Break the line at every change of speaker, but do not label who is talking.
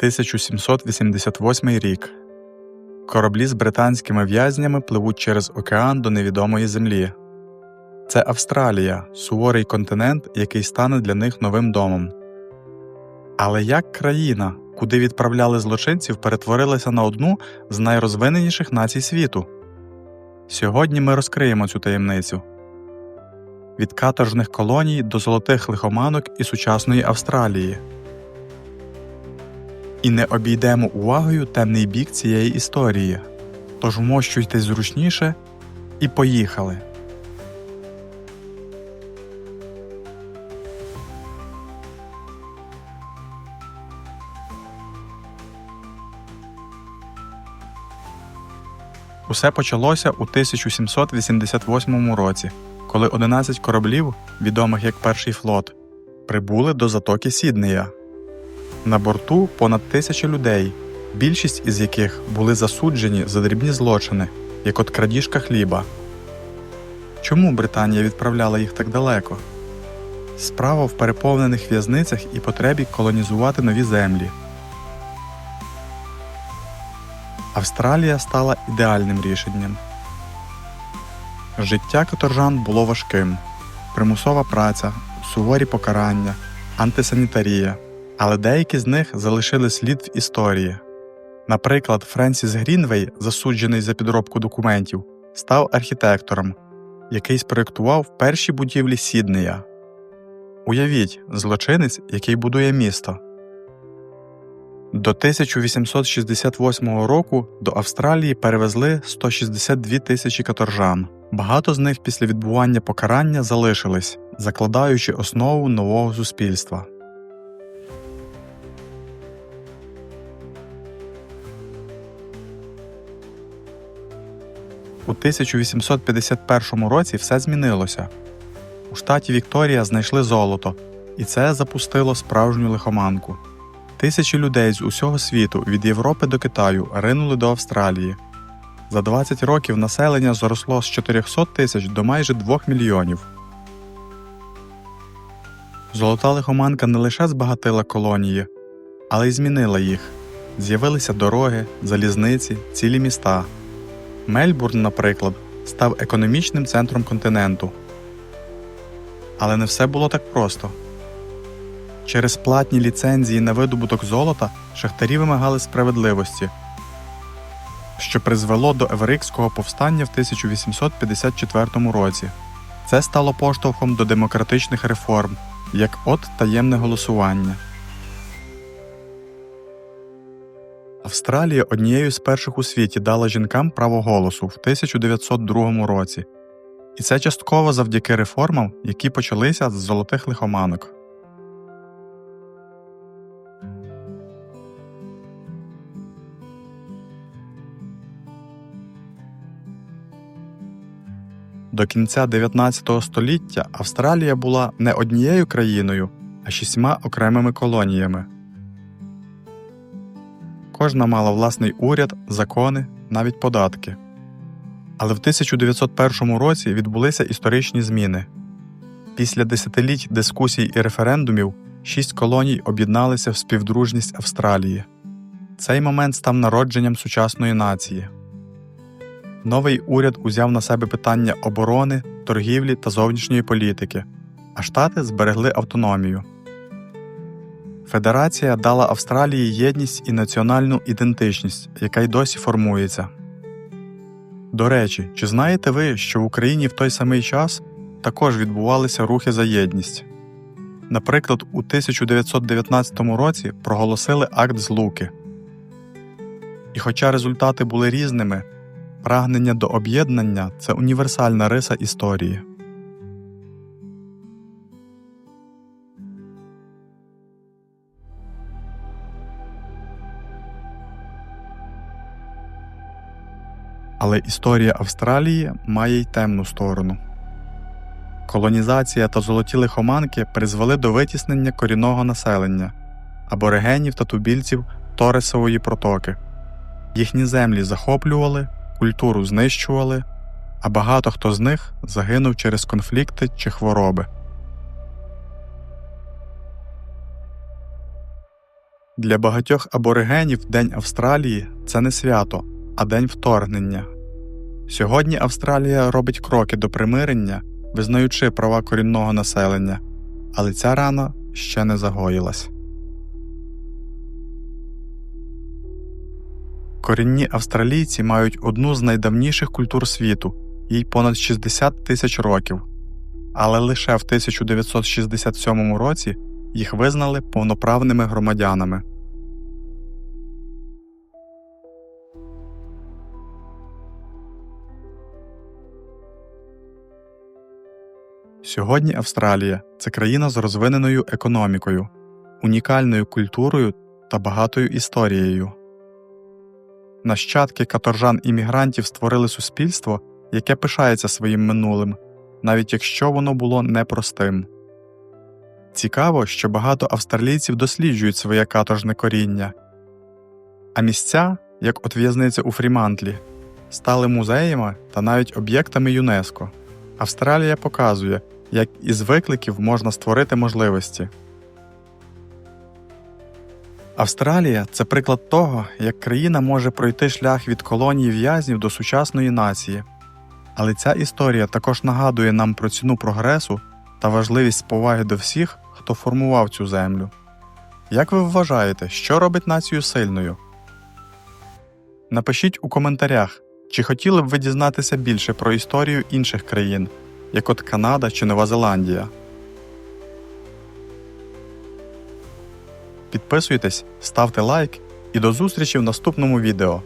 1788 рік. Кораблі з британськими в'язнями пливуть через океан до невідомої землі. Це Австралія, суворий континент, який стане для них новим домом. Але як країна, куди відправляли злочинців, перетворилася на одну з найрозвиненіших націй світу? Сьогодні ми розкриємо цю таємницю від каторжних колоній до золотих лихоманок і сучасної Австралії. І не обійдемо увагою темний бік цієї історії. Тож вмощуйтесь зручніше і поїхали. Усе почалося у 1788 році, коли 11 кораблів, відомих як Перший флот, прибули до затоки Сіднея. На борту понад тисяча людей, більшість із яких були засуджені за дрібні злочини, як от крадіжка хліба. Чому Британія відправляла їх так далеко? Справа в переповнених в'язницях і потребі колонізувати нові землі. Австралія стала ідеальним рішенням. Життя каторжан було важким, примусова праця, суворі покарання, антисанітарія, але деякі з них залишили слід в історії. Наприклад, Френсіс Грінвей, засуджений за підробку документів, став архітектором, який спроєктував перші будівлі Сіднея. Уявіть, злочинець, який будує місто. До 1868 року до Австралії перевезли 162 тисячі каторжан. Багато з них після відбування покарання залишились, закладаючи основу нового суспільства. У 1851 році все змінилося. У штаті Вікторія знайшли золото, і це запустило справжню лихоманку. Тисячі людей з усього світу від Європи до Китаю ринули до Австралії. За 20 років населення зросло з 400 тисяч до майже 2 мільйонів. Золота лихоманка не лише збагатила колонії, але й змінила їх. З'явилися дороги, залізниці, цілі міста. Мельбурн, наприклад, став економічним центром континенту. Але не все було так просто. Через платні ліцензії на видобуток золота шахтарі вимагали справедливості, що призвело до Еверикського повстання в 1854 році. Це стало поштовхом до демократичних реформ, як от таємне голосування. Австралія однією з перших у світі дала жінкам право голосу в 1902 році, і це частково завдяки реформам, які почалися з золотих лихоманок. До кінця 19 століття Австралія була не однією країною, а шістьма окремими колоніями. Кожна мала власний уряд, закони, навіть податки. Але в 1901 році відбулися історичні зміни. Після десятиліть дискусій і референдумів шість колоній об'єдналися в співдружність Австралії. Цей момент став народженням сучасної нації. Новий уряд узяв на себе питання оборони, торгівлі та зовнішньої політики, а штати зберегли автономію. Федерація дала Австралії єдність і національну ідентичність, яка й досі формується. До речі, чи знаєте ви, що в Україні в той самий час також відбувалися рухи за єдність? Наприклад, у 1919 році проголосили акт злуки. І хоча результати були різними, прагнення до об'єднання це універсальна риса історії. Але історія Австралії має й темну сторону. Колонізація та золоті лихоманки призвели до витіснення корінного населення аборигенів та тубільців Торесової протоки. Їхні землі захоплювали, культуру знищували, а багато хто з них загинув через конфлікти чи хвороби. Для багатьох аборигенів День Австралії це не свято, а день вторгнення. Сьогодні Австралія робить кроки до примирення, визнаючи права корінного населення, але ця рана ще не загоїлась. Корінні австралійці мають одну з найдавніших культур світу, їй понад 60 тисяч років, але лише в 1967 році їх визнали повноправними громадянами. Сьогодні Австралія це країна з розвиненою економікою, унікальною культурою та багатою історією. Нащадки каторжан іммігрантів створили суспільство, яке пишається своїм минулим, навіть якщо воно було непростим. Цікаво, що багато австралійців досліджують своє каторжне коріння, а місця, як от в'язниця у Фрімантлі, стали музеями та навіть об'єктами ЮНЕСКО. Австралія показує, як із викликів можна створити можливості. Австралія це приклад того, як країна може пройти шлях від колонії в'язнів до сучасної нації. Але ця історія також нагадує нам про ціну прогресу та важливість поваги до всіх, хто формував цю землю. Як ви вважаєте, що робить націю сильною? Напишіть у коментарях, чи хотіли б ви дізнатися більше про історію інших країн, як от Канада чи Нова Зеландія. Підписуйтесь, ставте лайк і до зустрічі в наступному відео.